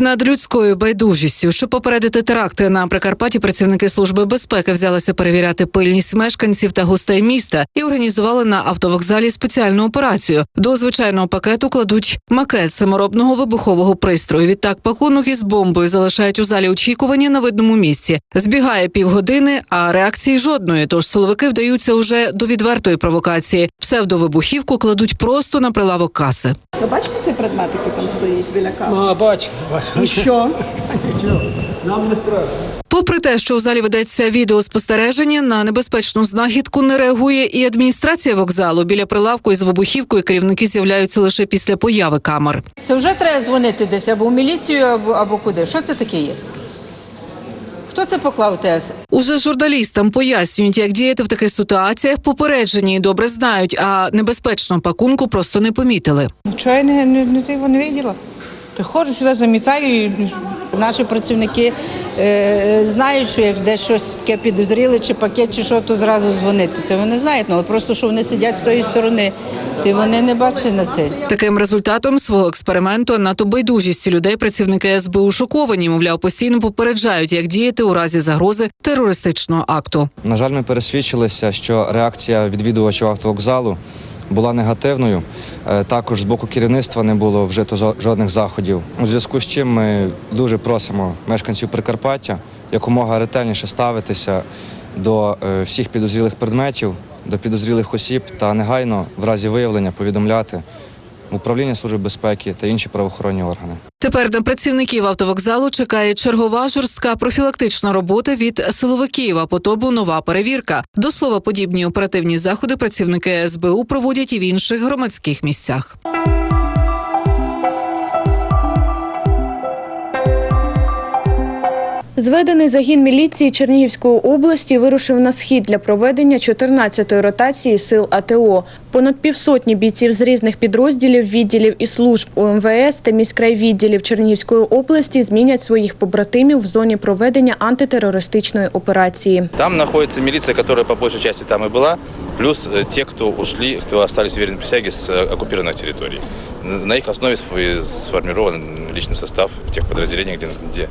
Над людською байдужістю, щоб попередити теракти на Прикарпатті, працівники служби безпеки взялися перевіряти пильність мешканців та гостей міста і організували на автовокзалі спеціальну операцію. До звичайного пакету кладуть макет саморобного вибухового пристрою. Відтак пакунок із бомбою залишають у залі очікування на видному місці. Збігає півгодини, а реакції жодної. Тож силовики вдаються уже до відвертої провокації. Псевдовибухівку кладуть просто на прилавок каси. Ви бачите цей предмет, який там стоїть біля каси? А, бачу, бачу. І що? Нам не страшно. Попри те, що у залі ведеться відеоспостереження, на небезпечну знахідку не реагує і адміністрація вокзалу. Біля прилавку із вибухівкою керівники з'являються лише після появи камер. Це вже треба дзвонити десь або в міліцію, або, або куди. Що це таке є? Хто це поклав ТС? Уже журналістам пояснюють, як діяти в таких ситуаціях. Попереджені і добре знають, а небезпечного пакунку просто не помітили. Нічого я не, не, не, не виділа. Приходжу сюди, замітаю і Наші працівники е, знають, що як десь щось таке підозріли, чи пакет, чи що, то зразу дзвонити. Це вони знають, ну, але просто що вони сидять з тої сторони, ти вони не бачать на це. Таким результатом свого експерименту НАТО байдужістю людей працівники СБУ шоковані. Мовляв, постійно попереджають, як діяти у разі загрози терористичного акту. На жаль, ми пересвідчилися, що реакція відвідувачів автовокзалу була негативною. Е, Також з боку керівництва не було вжито жодних заходів. У зв'язку з чим ми дуже просимо мешканців Прикарпаття якомога ретельніше ставитися до е, всіх підозрілих предметів, до підозрілих осіб та негайно в разі виявлення повідомляти управління служби безпеки та інші правоохоронні органи. Тепер на працівників автовокзалу чекає чергова жорстка профілактична робота від силовиків, а потобу нова перевірка. До слова, подібні оперативні заходи працівники СБУ проводять і в інших громадських місцях. Зведений загін міліції Чернігівської області вирушив на схід для проведення 14-ї ротації сил АТО. Понад півсотні бійців з різних підрозділів, відділів і служб УМВС та міськрайвідділів Чернігівської області змінять своїх побратимів в зоні проведення антитерористичної операції. Там находится милиция, которая по большей части там и была, плюс э, те, кто ушли, кто остались верны присяге с э, оккупированных территорий. Н- На их основе сф- сформирован личный состав тех подразделений, где,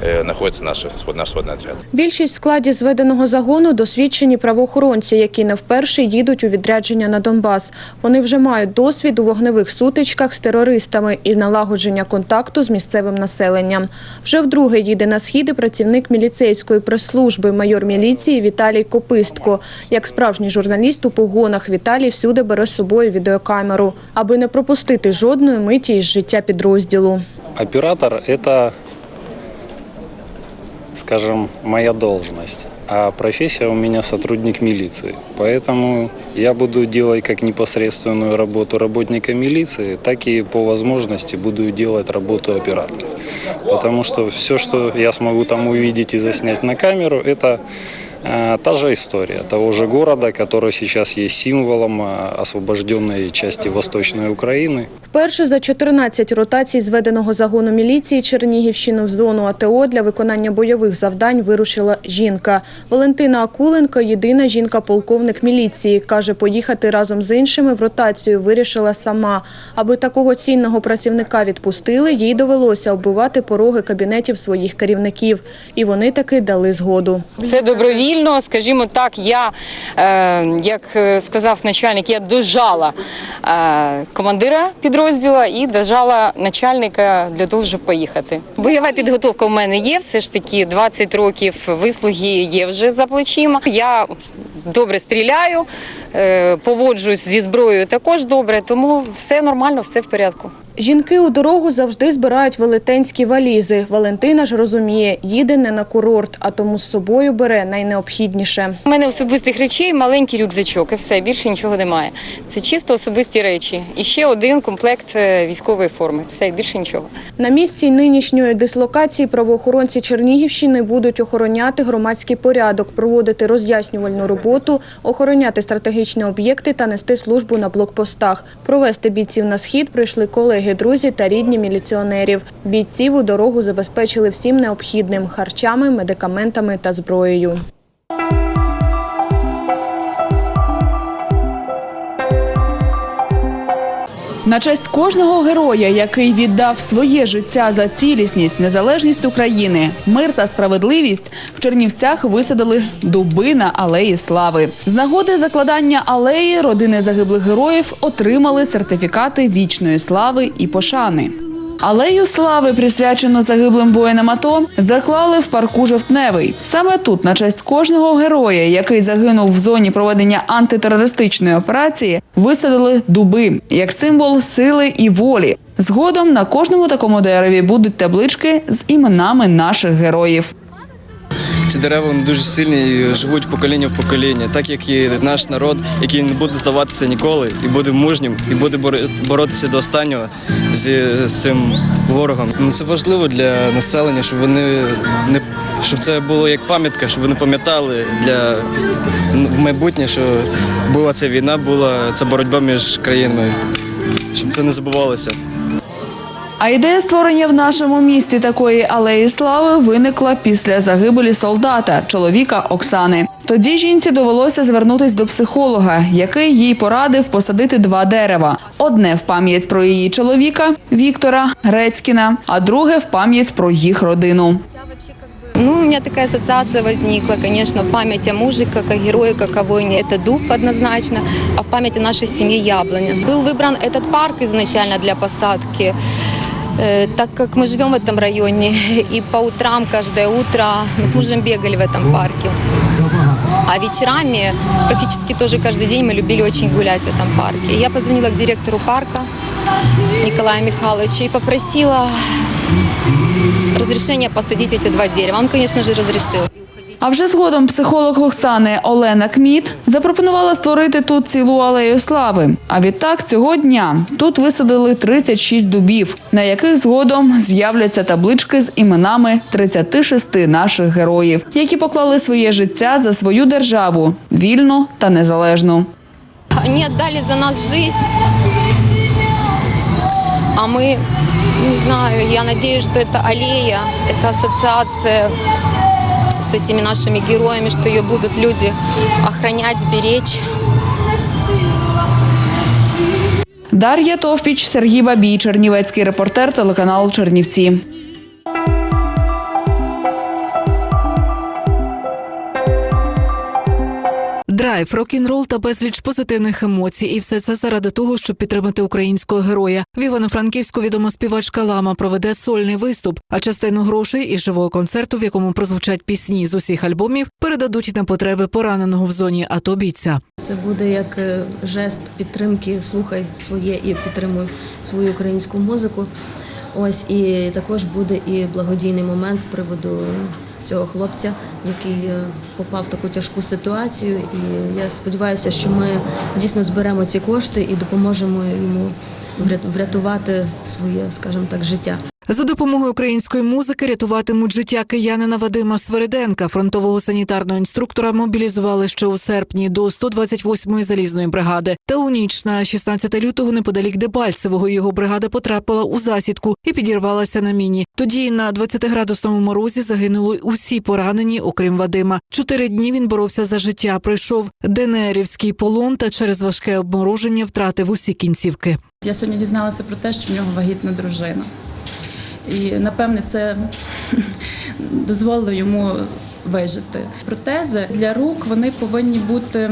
где э, находится наш, свод- наш сводный отряд. Більшість в складі зведеного загону досвідчені правоохоронці, які не вперше їдуть у відрядження на Донбас. Вони вже мають досвід у вогневих сутичках з терористами і налагодження контакту з місцевим населенням. Вже вдруге їде на схід і працівник міліцейської прес-служби, майор міліції Віталій Копистко. Як справжній журналіст у погонах Віталій всюди бере з собою відеокамеру, аби не пропустити жодної миті із життя підрозділу. Оператор – это, скажем, моя должность, а профессия у меня сотрудник милиции. Поэтому я буду делать как непосредственную работу работника милиции, так и по возможности буду делать работу оператора. Потому что все, что я смогу там увидеть и заснять на камеру, это та же история того же города, который сейчас есть символом э, освобожденной части Восточной Украины. Вперше за 14 ротацій зведеного загону міліції Чернігівщини в зону АТО для виконання бойових завдань вирушила жінка. Валентина Акуленко – єдина жінка-полковник міліції. Каже, поїхати разом з іншими в ротацію вирішила сама. Аби такого цінного працівника відпустили, їй довелося оббивати пороги кабінетів своїх керівників. І вони таки дали згоду. Це добровільно, скажімо так, я, е, як е, сказав начальник, я дожала е, командира підрозділу і дожала начальника для того, щоб поїхати. Бойова підготовка в мене є, все ж таки 20 років вислуги є вже за плечима. Я добре стріляю, поводжусь зі зброєю також добре, тому все нормально, все в порядку. Жінки у дорогу завжди збирають велетенські валізи. Валентина ж розуміє, їде не на курорт, а тому з собою бере найнеобхідніше. У мене особистих речей маленький рюкзачок і все, більше нічого немає. Це чисто особисті речі. І ще один комплект е, військової форми. Все, більше нічого. На місці нинішньої дислокації правоохоронці Чернігівщини будуть охороняти громадський порядок, проводити роз'яснювальну роботу, охороняти стратегічні об'єкти та нести службу на блокпостах. Провести бійців на схід прийшли колеги, друзі та рідні міліціонерів. Бійців у дорогу забезпечили всім необхідним – харчами, медикаментами та зброєю. На честь кожного героя, який віддав своє життя за цілісність, незалежність України, мир та справедливість, в Чернівцях висадили дуби на алеї слави. З нагоди закладання алеї родини загиблих героїв отримали сертифікати вічної слави і пошани. Алею слави, присвячену загиблим воїнам АТО, заклали в парку Жовтневий. Саме тут, на честь кожного героя, який загинув в зоні проведення антитерористичної операції, висадили дуби як символ сили і волі. Згодом на кожному такому дереві будуть таблички з іменами наших героїв. Ці дерева вони дуже сильні і живуть покоління в покоління, так як і наш народ, який не буде здаватися ніколи, і буде мужнім, і буде боротися до останнього зі з цим ворогом. Ну, це важливо для населення, щоб вони не щоб це було як пам'ятка, щоб вони пам'ятали для ну, в майбутнє, що була ця війна, була ця боротьба між країнами, щоб це не забувалося. А ідея створення в нашому місті такої алеї слави виникла після загибелі солдата, чоловіка Оксани. Тоді жінці довелося звернутись до психолога, який їй порадив посадити два дерева: одне в пам'ять про її чоловіка Віктора Грецькіна, а друге в пам'ять про їх родину. Ну, у меня такая ассоциация возникла, конечно, в память о муже, как о герое, как о воине, это дуб однозначно, а в память о нашей семье яблоня. Был выбран этот парк изначально для посадки, э, так как мы живем в этом районе, и по утрам, каждое утро мы с мужем бегали в этом парке. А вечерами, практически тоже каждый день, мы любили очень гулять в этом парке. Я позвонила к директору парка Николаю Михайловичу и попросила разрешение посадить эти два дерева. Он, конечно же, разрешил. А вже згодом психолог Оксани Олена Кміт запропонувала створити тут цілу алею слави. А відтак цього дня тут висадили 36 дубів, на яких згодом з'являться таблички з іменами 36 наших героїв, які поклали своє життя за свою державу вільну та незалежну. Они отдали за нас жизнь, а мы, не знаю, я надеюсь, что это аллея, это ассоциация с этими нашими героями, что ее будут люди охранять, беречь. Дар'я Товпіч, Сергій Бабій, Чернівецький репортер, телеканал Чернівці. Драйв, рок-н-рол та безліч позитивних емоцій, і все це заради того, щоб підтримати українського героя. В Івано-Франківську відома співачка Лама проведе сольний виступ, а частину грошей із живого концерту, в якому прозвучать пісні з усіх альбомів, передадуть на потреби пораненого в зоні АТО бійця. Це буде як е, жест підтримки, слухай своє і підтримуй свою українську музику. Ось і також буде і благодійний момент з приводу цього хлопця, який е, попав в таку тяжку ситуацію. І я сподіваюся, що ми дійсно зберемо ці кошти і допоможемо йому врятувати своє, скажімо так, життя. За допомогою української музики рятуватимуть життя киянина Вадима Свериденка. Фронтового санітарного інструктора мобілізували ще у серпні до 128-ї залізної бригади. Та у ніч на 16 лютого неподалік Дебальцевого його бригада потрапила у засідку і підірвалася на міні. Тоді на 20-градусному морозі загинули усі поранені, окрім Вадима. Чотири дні він боровся за життя. Пройшов ДНРівський полон та через важке обмороження втратив усі кінцівки. Я сьогодні дізналася про те, що в нього вагітна дружина. І напевне це дозволило йому вижити. Протези для рук вони повинні бути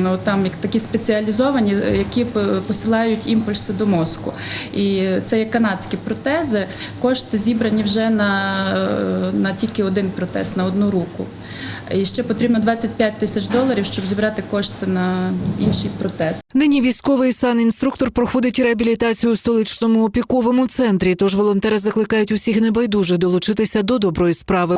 ну, там як такі спеціалізовані, які п- посилають імпульси до мозку. І це є канадські протези. Кошти зібрані вже на, е, на тільки один протез, на одну руку. І ще потрібно 25 тисяч доларів, щоб зібрати кошти на інший протез. Нині військовий санінструктор проходить реабілітацію у столичному опіковому центрі. Тож волонтери закликають усіх небайдужих долучитися до доброї справи.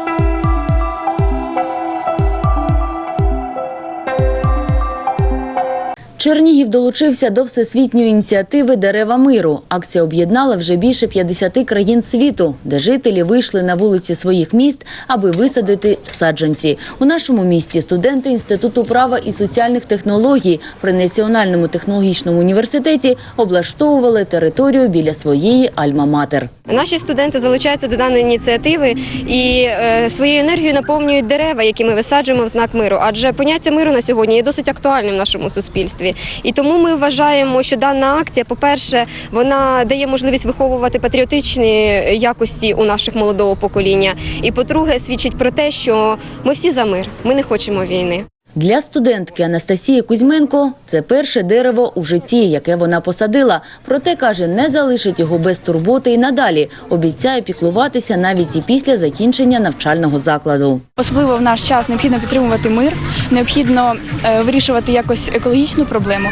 Чернігів долучився до всесвітньої ініціативи Дерева миру. Акція об'єднала вже більше 50 країн світу, де жителі вийшли на вулиці своїх міст, аби висадити саджанці. У нашому місті студенти інституту права і соціальних технологій при Національному технологічному університеті облаштовували територію біля своєї альма-матер. Наші студенти залучаються до даної ініціативи і е, своєю енергією наповнюють дерева, які ми висаджуємо в знак миру. Адже поняття миру на сьогодні є досить актуальним в нашому суспільстві. Ініціативі. І тому ми вважаємо, що дана акція, по-перше, вона дає можливість виховувати патріотичні якості у наших молодого покоління. І по-друге, свідчить про те, що ми всі за мир, ми не хочемо війни. Для студентки Анастасії Кузьменко це перше дерево у житті, яке вона посадила. Проте каже, не залишить його без турботи і надалі. Обіцяє піклуватися навіть і після закінчення навчального закладу. Особливо в наш час необхідно підтримувати мир, необхідно е, вирішувати якось екологічну проблему.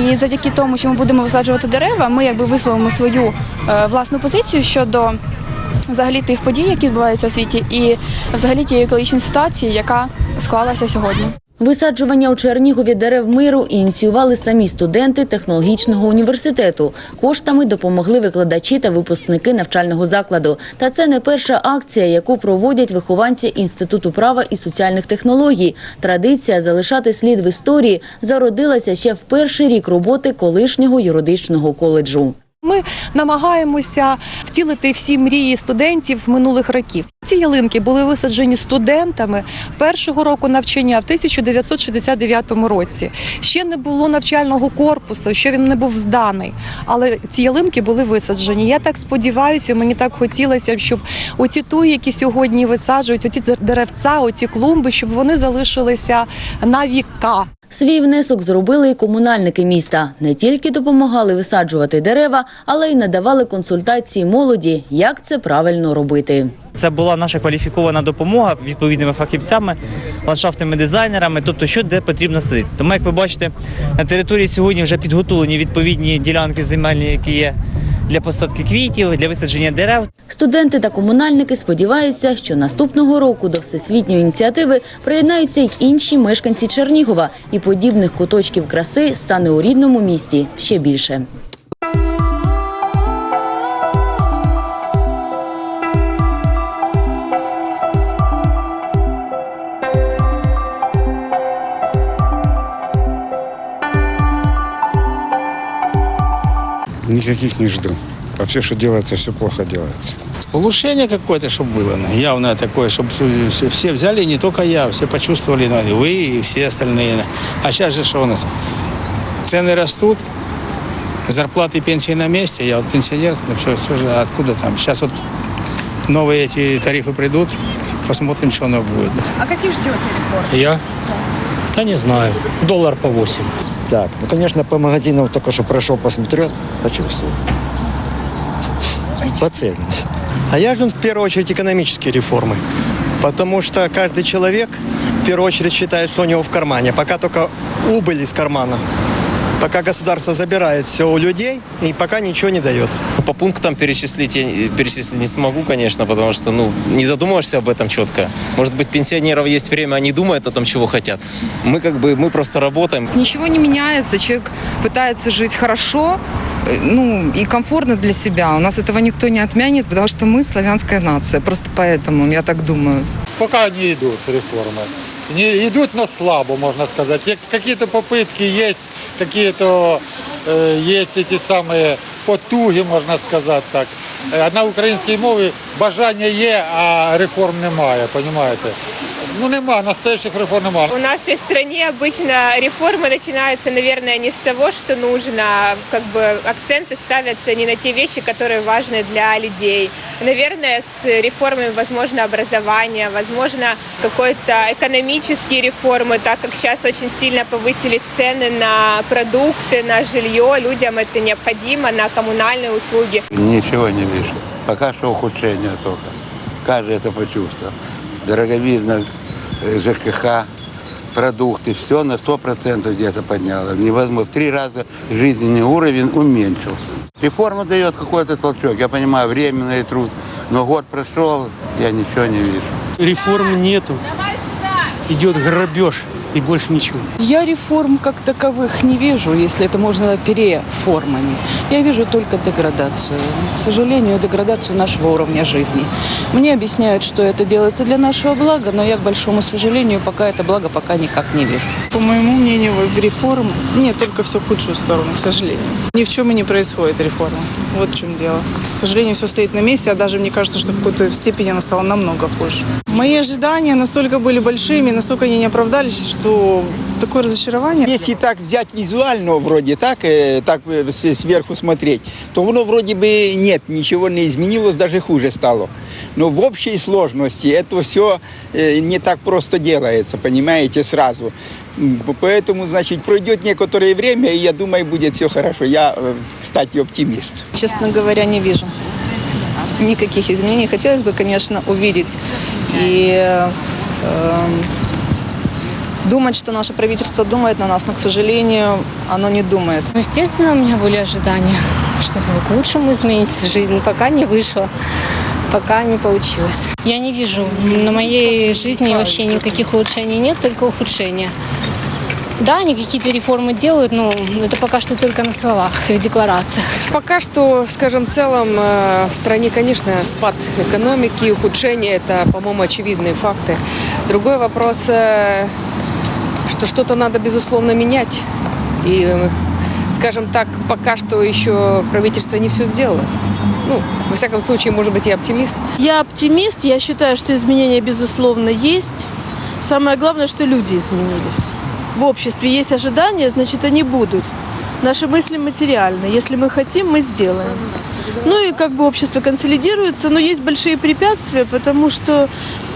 І завдяки тому, що ми будемо висаджувати дерева, ми якби висловимо свою е, власну позицію щодо взагалі тих подій, які відбуваються у світі, і взагалі тієї екологічної ситуації, яка склалася сьогодні. Висаджування у Чернігові дерев миру ініціювали самі студенти технологічного університету. Коштами допомогли викладачі та випускники навчального закладу. Та це не перша акція, яку проводять вихованці Інституту права і соціальних технологій. Традиція залишати слід в історії зародилася ще в перший рік роботи колишнього юридичного коледжу. Ми намагаємося втілити всі мрії студентів минулих років. Ці ялинки були висаджені студентами першого року навчання в 1969 році. Ще не було навчального корпусу, ще він не був зданий. Але ці ялинки були висаджені. Я так сподіваюся, мені так хотілося, щоб оці туї, які сьогодні висаджують, оці деревця, оці клумби, щоб вони залишилися на віка. Свій внесок зробили і комунальники міста. Не тільки допомагали висаджувати дерева, але й надавали консультації молоді, як це правильно робити. Це була наша кваліфікована допомога відповідними фахівцями, ландшафтними дизайнерами, тобто що де потрібно садити. Тому, як ви бачите, на території сьогодні вже підготовлені відповідні ділянки земельні, які є для посадки квітів, для висадження дерев. Студенти та комунальники сподіваються, що наступного року до всесвітньої ініціативи приєднаються й інші мешканці Чернігова, і подібних куточків краси стане у рідному місті ще більше. Никаких не жду. А все, что делается, все плохо делается. Улучшение какое-то, чтобы было, явное такое, чтобы все, взяли, не только я, все почувствовали, ну, и вы, и все остальные. А сейчас же что у нас? Цены растут, зарплаты и пенсии на месте. Я вот пенсионер, ну, все, все же, откуда там? Сейчас вот новые эти тарифы придут, посмотрим, что оно будет. А які ждете реформи? Я? Да не знаю. Доллар по 8. Так, ну, конечно, по магазинам только что прошел, посмотрел, почувствовал. По ценам. А я жду в первую очередь экономические реформы. Потому что каждый человек в первую очередь считает, что у него в кармане. Пока только убыль из кармана. Пока государство забирает все у людей и пока ничего не дает. По пунктам перечислить я перечислить не смогу, конечно, потому что ну, не задумываешься об этом четко. Может быть, пенсионеров есть время, они думают о том, чего хотят. Мы как бы, мы просто работаем. Ничего не меняется, человек пытается жить хорошо, э, ну и комфортно для себя. У нас этого никто не отмянет, потому что мы славянская нация. Просто поэтому, я так думаю. Пока не идут реформы. Не идут, но слабо, можно сказать. Какие-то попытки есть, какие-то э, есть эти самые потуги, можна сказати так. Е, На українській мові бажання є, а реформ немає, понимаете? Ну нема, настоящих реформ немає. У нашей стране обычно реформы начинаются, наверное, не с того, что нужно, как бы акценты ставятся не на те вещи, которые важны для людей. Наверное, с реформами, возможно, образования, возможно, какой-то экономические реформы, так как сейчас очень сильно повысились цены на продукты, на жилье, людям это необходимо, на коммунальные услуги. Ничего не вижу. Пока что ухудшение только. Каждый это почувствовал. Дороговизна, э, ЖКХ, продукты, все на 100% где-то подняло. Невозможно. В три раза жизненный уровень уменьшился. Реформа дает какой-то толчок. Я понимаю, временный труд. Но год прошел, я ничего не вижу. Реформ нету. Идет грабеж И больше ничего. Я реформ как таковых не вижу, если это можно назвать реформами. Я вижу только деградацию. К сожалению, деградацию нашего уровня жизни. Мне объясняют, что это делается для нашего блага, но я, к большому сожалению, пока это благо пока никак не вижу. По моему мнению, в реформ нет, только все в худшую сторону, к сожалению. Ни в чем и не происходит реформа. Вот в чем дело. К сожалению, все стоит на месте, а даже мне кажется, что в какой-то степени оно стало намного хуже. Мои ожидания настолько были большими, настолько они не оправдались, что такое разочарование. Если так взять визуально, вроде так, э, так э, сверху смотреть, то воно вроде бы нет, ничего не изменилось, даже хуже стало. Но в общей сложности это все не так просто делается, понимаете, сразу. Поэтому, значит, пройдет некоторое время, и я думаю, будет все хорошо. Я, э, кстати, оптимист. Честно говоря, не вижу никаких изменений. Хотелось бы, конечно, увидеть и э, думать, что наше правительство думает на нас, но, к сожалению, оно не думает. Ну, Естественно, у меня были ожидания, что к лучшему изменится жизнь. Пока не вышло, пока не получилось. Я не вижу на моей жизни вообще никаких улучшений нет, только ухудшения. Да, они какие-то реформы делают, но это пока что только на словах и в декларациях. Пока что, скажем, в целом э, в стране, конечно, спад экономики, ухудшение – это, по-моему, очевидные факты. Другой вопрос, э, что что-то надо, безусловно, менять. И, э, скажем так, пока что еще правительство не все сделало. Ну, во всяком случае, может быть, я оптимист. Я оптимист, я считаю, что изменения, безусловно, есть. Самое главное, что люди изменились. В обществе есть ожидания, значит, они будут. Наши мысли материальны. Если мы хотим, мы сделаем. Ну и как бы общество консолидируется, но есть большие препятствия, потому что,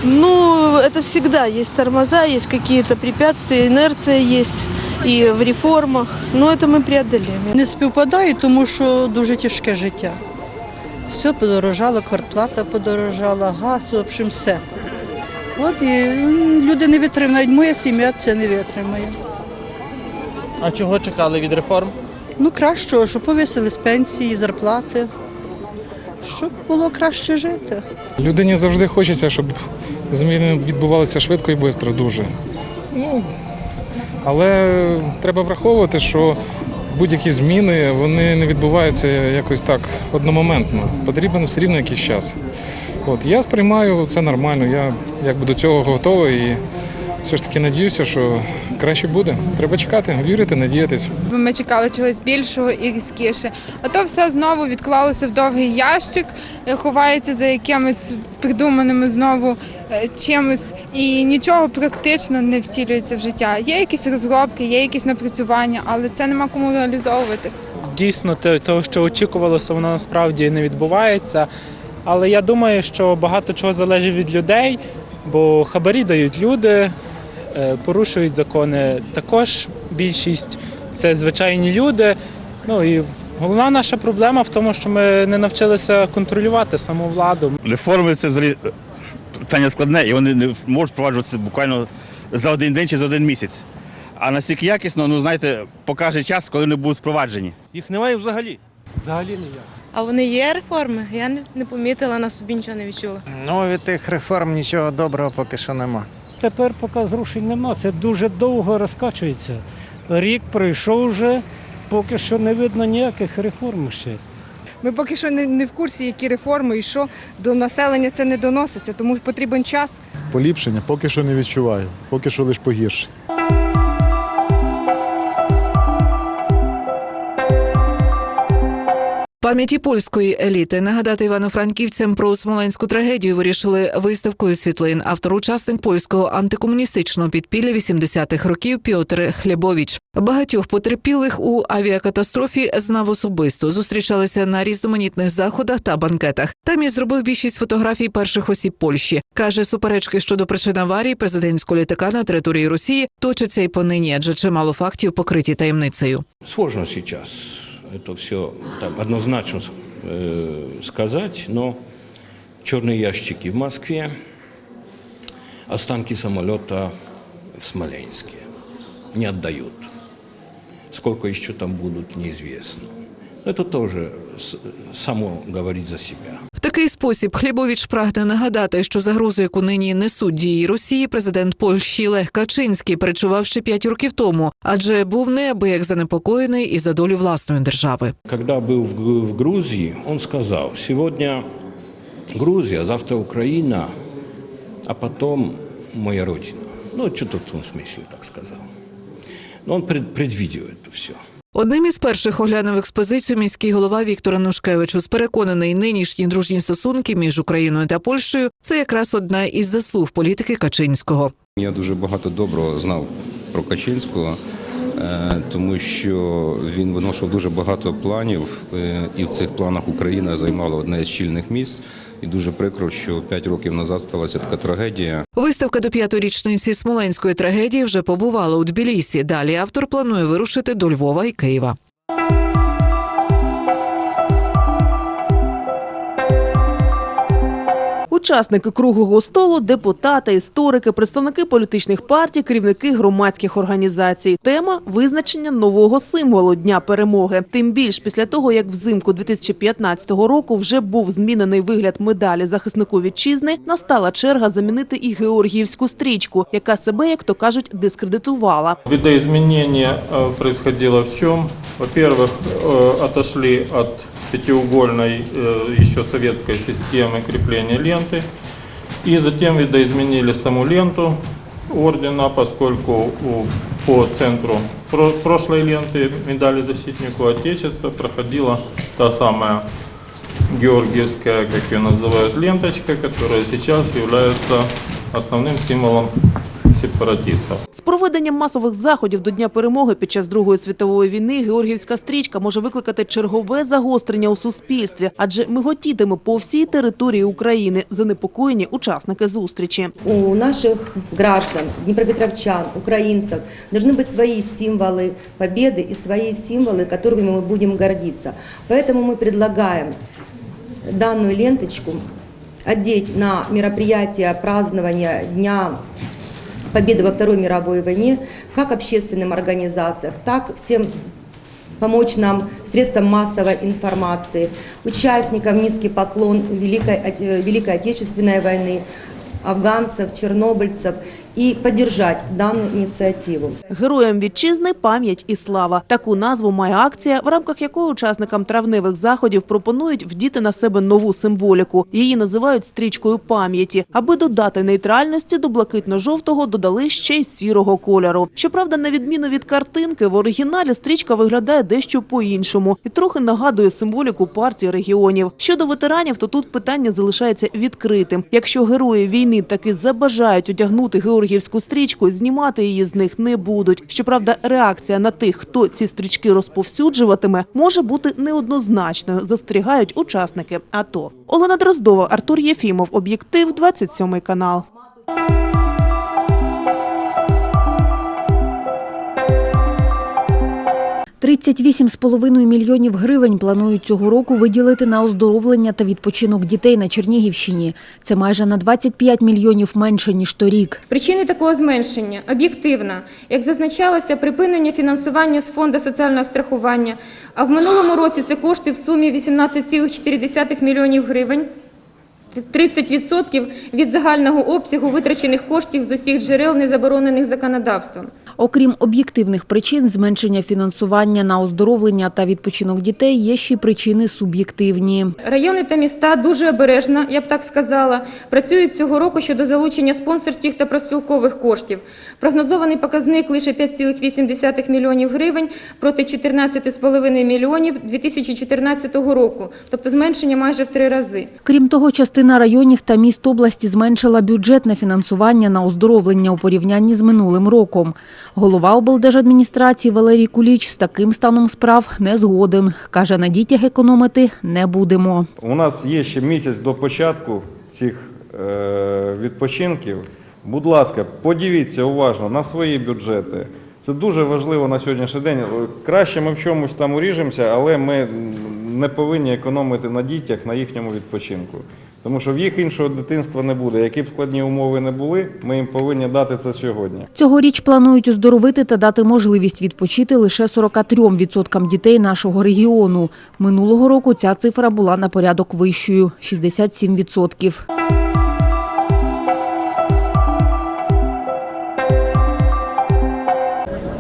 ну, это всегда есть тормоза, есть какие-то препятствия, инерция есть і в реформах. Ну, це ми преодоліємо. Не співпадає, тому що дуже тяжке життя. Все подорожало, квартплата подорожала, газ, в общем, все. От і люди не витримають, навіть моя сім'я це не витримає. А чого чекали від реформ? Ну, кращого, щоб повисили з пенсії, зарплати, щоб було краще жити. Людині завжди хочеться, щоб зміни відбувалися швидко і швидко, дуже. Ну, але треба враховувати, що будь-які зміни вони не відбуваються якось так одномоментно. Потрібен все рівно якийсь час. От, я сприймаю це нормально, я якби до цього готовий і все ж таки надіюся, що краще буде. Треба чекати, вірити, надіятися. Ми чекали чогось більшого і різкіше. А то все знову відклалося в довгий ящик, е, ховається за якимись придуманими знову е, чимось, і нічого практично не втілюється в життя. Є якісь розробки, є якісь напрацювання, але це нема кому реалізовувати. дійсно те, того, що очікувалося, воно насправді не відбувається. Але я думаю, що багато чого залежить від людей, бо хабарі дають люди, порушують закони. Також більшість це звичайні люди. Ну і головна наша проблема в тому, що ми не навчилися контролювати саму владу. Реформи це взагалі питання складне, і вони не можуть впроваджуватися буквально за один день чи за один місяць. А настільки якісно, ну знаєте, покаже час, коли вони будуть впроваджені. Їх немає взагалі. Взагалі ніяк. А вони є реформи? Я не, не помітила, на собі нічого не відчула. Ну, від тих реформ нічого доброго поки що нема. Тепер поки зрушень нема, це дуже довго розкачується. Рік пройшов вже, поки що не видно ніяких реформ ще. Ми поки що не, не в курсі, які реформи і що до населення це не доноситься, тому потрібен час. Поліпшення поки що не відчуваю, поки що лише погірше. Пам'яті польської еліти нагадати івано-франківцям про смоленську трагедію вирішили виставкою світлин. Автор учасник польського антикомуністичного підпілля 80-х років Пьотр Хлєбович. Багатьох потерпілих у авіакатастрофі знав особисто. Зустрічалися на різноманітних заходах та банкетах. Там і зробив більшість фотографій перших осіб Польщі. каже, суперечки щодо причин аварії президентського літака на території Росії точаться й понині, адже чимало фактів покриті таємницею. Сложно сейчас это все там, однозначно э, сказать, но черные ящики в Москве, останки самолета в Смоленске не отдают. Сколько еще там будут, неизвестно. Это тоже с- само говорит за себя. В такий спосіб Хлібович прагне нагадати, що загрозу, яку нині несуть дії Росії, президент Польщі Лех Качинський перечував ще п'ять років тому, адже був неабияк занепокоєний і за долю власної держави. Когда был в, Гру- в Грузии, он сказал, сегодня Грузия, завтра Украина, а потом моя родина. Ну, что-то в том смысле так сказал. Но он пред- предвидел это все. Одним із перших оглянув експозицію міський голова Віктор Анушкевичус. Переконаний, нинішні дружні стосунки між Україною та Польщею це якраз одна із заслуг політики Качинського. Я дуже багато доброго знав про Качинського, тому що він виношував дуже багато планів, е, і в цих планах Україна займала одне з чільних місць. І дуже прикро, що п'ять років назад сталася така трагедія. Виставка до п'ятої річниці смоленської трагедії вже побувала у Тбілісі. Далі автор планує вирушити до Львова і Києва. Учасники круглого столу, депутати, історики, представники політичних партій, керівники громадських організацій. Тема визначення нового символу Дня перемоги. Тим більш після того, як взимку 2015 року вже був змінений вигляд медалі захиснику вітчизни, настала черга замінити і георгіївську стрічку, яка себе, як то кажуть, дискредитувала. Видоизменение э, происходило в чем? Во-первых, э, отошли от пятиугольной э, еще советской системы крепления ленты. И затем видоизменили саму ленту ордена, поскольку по центру про- прошлой ленты медали защитнику Отечества проходила та самая георгиевская, как ее называют, ленточка, которая сейчас является основным символом сепаратистов. З проведенням масових заходів до Дня перемоги під час Другої світової війни Георгіївська стрічка може викликати чергове загострення у суспільстві, адже миготітиме по всій території України занепокоєні учасники зустрічі. У наших граждан, днепропетровчан, украинцев должны быть свои символы победы и свои символы, которыми мы будем гордиться. Поэтому мы предлагаем данную ленточку одеть на мероприятие празднования Дня Победы во Второй мировой войне как общественным организациям, так всем помочь нам средствам массовой информации, участникам низкий поклон Великой, Оте- Великой Отечественной войны, афганцев, чернобыльцев и поддержать данную инициативу. Героям вітчизни пам'ять і слава. Таку назву має акція, в рамках якої учасникам травневих заходів пропонують вдіти на себе нову символіку. Її називають стрічкою пам'яті. Аби додати нейтральності до блакитно-жовтого додали ще й сірого кольору. Щоправда, на відміну від картинки, в оригіналі стрічка виглядає дещо по-іншому і трохи нагадує символіку партії регіонів. Щодо ветеранів, то тут питання залишається відкритим. Якщо герої війни таки забажають одягнути георгіївську стрічку, знімати її з них не будуть. Щоправда, реакція на тих, хто ці стрічки розповсюджуватиме, може бути неоднозначною. Застерігають учасники АТО. Олена Дроздова, Артур Єфімов, об'єктив 27 канал. 38,5 мільйонів гривень планують цього року виділити на оздоровлення та відпочинок дітей на Чернігівщині. Це майже на 25 мільйонів менше ніж торік. Причини такого зменшення об'єктивна, як зазначалося, припинення фінансування з фонду соціального страхування. А в минулому році це кошти в сумі 18,4 мільйонів гривень. Це 30% від загального обсягу витрачених коштів з усіх джерел, не заборонених законодавством. Окрім об'єктивних причин зменшення фінансування на оздоровлення та відпочинок дітей, є ще й причини суб'єктивні. Райони та міста дуже обережно, я б так сказала, працюють цього року щодо залучення спонсорських та проспілкових коштів. Прогнозований показник лише 5,8 мільйонів гривень проти 14,5 мільйонів 2014 року, тобто зменшення майже в три рази. Крім того, частина районів та міст області зменшила бюджетне фінансування на оздоровлення у порівнянні з минулим роком. Голова облдержадміністрації Валерій Куліч з таким станом справ не згоден. Каже, на дітях економити не будемо. У нас є ще місяць до початку цих е, відпочинків. Будь ласка, подивіться уважно на свої бюджети. Це дуже важливо на сьогоднішній день. Краще ми в чомусь там уріжемося, але ми не повинні економити на дітях, на їхньому відпочинку. Тому що в їх іншого дитинства не буде. Які б складні умови не були, ми їм повинні дати це сьогодні. Цьогоріч планують оздоровити та дати можливість відпочити лише 43% дітей нашого регіону. Минулого року ця цифра була на порядок вищою – 67%.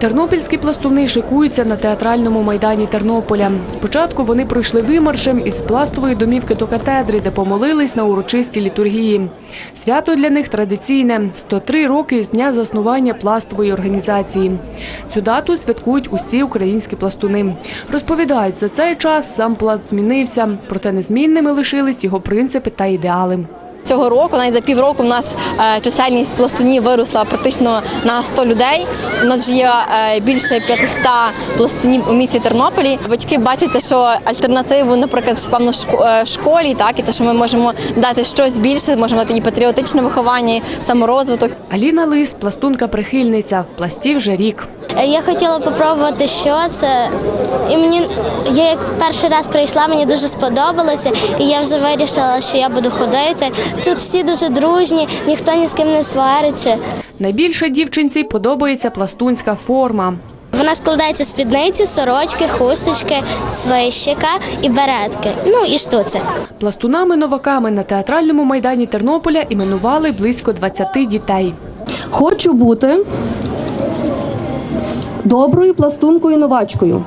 Тернопільські пластуни шикуються на театральному майдані Тернополя. Спочатку вони пройшли вимаршем із пластової домівки до катедри, де помолились на урочистій літургії. Свято для них традиційне – 103 роки з дня заснування пластової організації. Цю дату святкують усі українські пластуни. Розповідають, за цей час сам пласт змінився, проте незмінними лишились його принципи та ідеали. Цього року, навіть за півроку, в нас е, чисельність пластунів виросла практично на 100 людей. У нас вже є е, більше 500 пластунів у місті Тернополі. Батьки бачать, що альтернативу, наприклад, певно е, школі, так і те, що ми можемо дати щось більше, можемо дати і патріотичне виховання, і саморозвиток. Аліна Лис, пластунка-прихильниця, в пласті вже рік. Я хотіла попробувати, що це. І мені я як перший раз прийшла, мені дуже сподобалося, і я вже вирішила, що я буду ходити. Тут всі дуже дружні, ніхто ні з ким не свариться. Найбільше дівчинці подобається пластунська форма. Вона складається з спідниці, сорочки, хусточки, свищика і беретки. Ну і штуці. Пластунами-новаками на театральному майдані Тернополя іменували близько 20 дітей. Хочу бути доброю пластункою новачкою.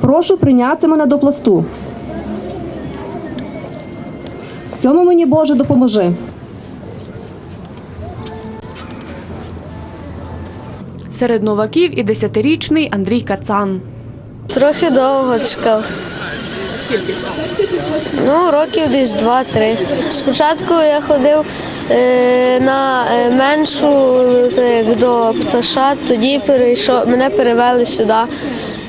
Прошу прийняти мене до пласту. Цьому мені Боже допоможи. Серед новаків і десятирічний Андрій Кацан. Трохи довго чекав. Скільки часу? Ну, років десь два-три. Спочатку я ходив е, на е, меншу, так, до пташа, тоді перейшов, мене перевели сюди.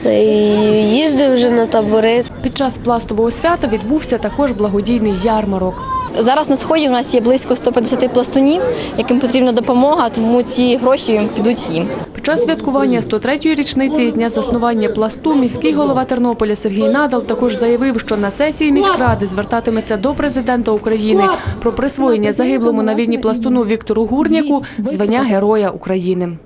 Та й їздив вже на табори. Під час пластового свята відбувся також благодійний ярмарок. Зараз на сході у нас є близько 150 пластунів, яким потрібна допомога, тому ці гроші підуть їм. Під час святкування 103-ї річниці із дня заснування пласту міський голова Тернополя Сергій Надал також заявив, що на сесії міськради звертатиметься до президента України про присвоєння загиблому на війні пластуну Віктору Гурняку звання Героя України.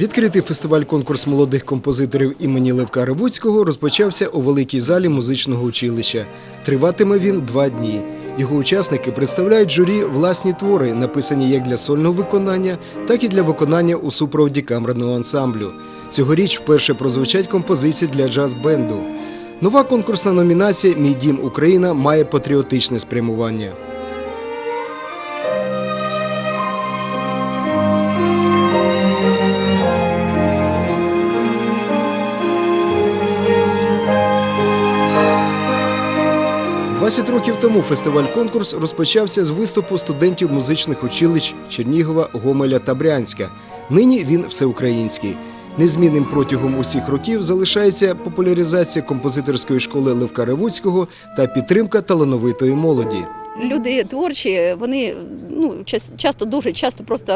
Відкритий фестиваль-конкурс молодих композиторів імені Левка Ревуцького розпочався у великій залі музичного училища. Триватиме він два дні. Його учасники представляють журі власні твори, написані як для сольного виконання, так і для виконання у супроводі камерного ансамблю. Цьогоріч вперше прозвучать композиції для джаз-бенду. Нова конкурсна номінація Мій дім Україна має патріотичне спрямування. Двадцять років тому фестиваль-конкурс розпочався з виступу студентів музичних училищ Чернігова, Гомеля та Брянська. Нині він всеукраїнський. Незмінним протягом усіх років залишається популяризація композиторської школи Левка Ревуцького та підтримка талановитої молоді. Люди творчі, вони ну, час- часто, дуже часто просто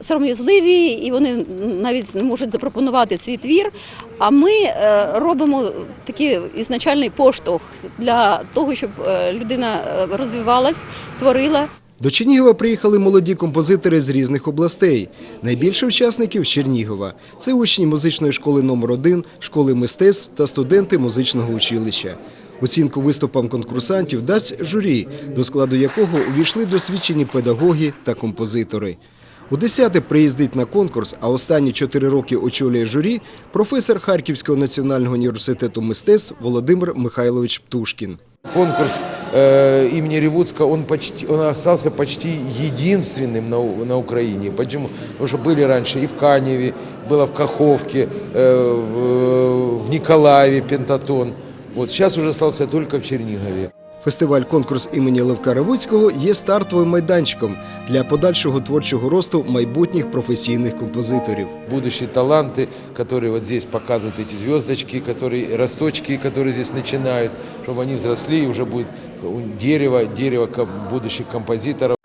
сором'язливі, і вони навіть не можуть запропонувати свій твір. А ми е, робимо такий ізначальний поштовх для того, щоб е, людина е, розвивалась, творила. До Чернігова приїхали молоді композитори з різних областей. Найбільше учасників Чернігова. Це учні музичної школи номер 1 школи мистецтв та студенти музичного училища. Оцінку виступам конкурсантів дасть журі, до складу якого увійшли досвідчені педагоги та композитори. У десяте приїздить на конкурс, а останні чотири роки очолює журі професор Харківського національного університету мистецтв Володимир Михайлович Птушкін. Конкурс э, имени Ревудска, он, почти, он остался почти единственным на, У- на Украине. Почему? Потому что были раньше и в Каневе, было в Каховке, э, в, в Николаеве Пентатон. Вот сейчас уже остался только в Чернигове. Фестиваль-конкурс імені Левка Равуцького є стартовим майданчиком для подальшого творчого росту майбутніх професійних композиторів. Будущие таланты, которые вот здесь показывают эти звездочки, которые, росточки, которые здесь начинают, чтобы они взросли и уже будет дерево, дерево ко- будущих композиторов.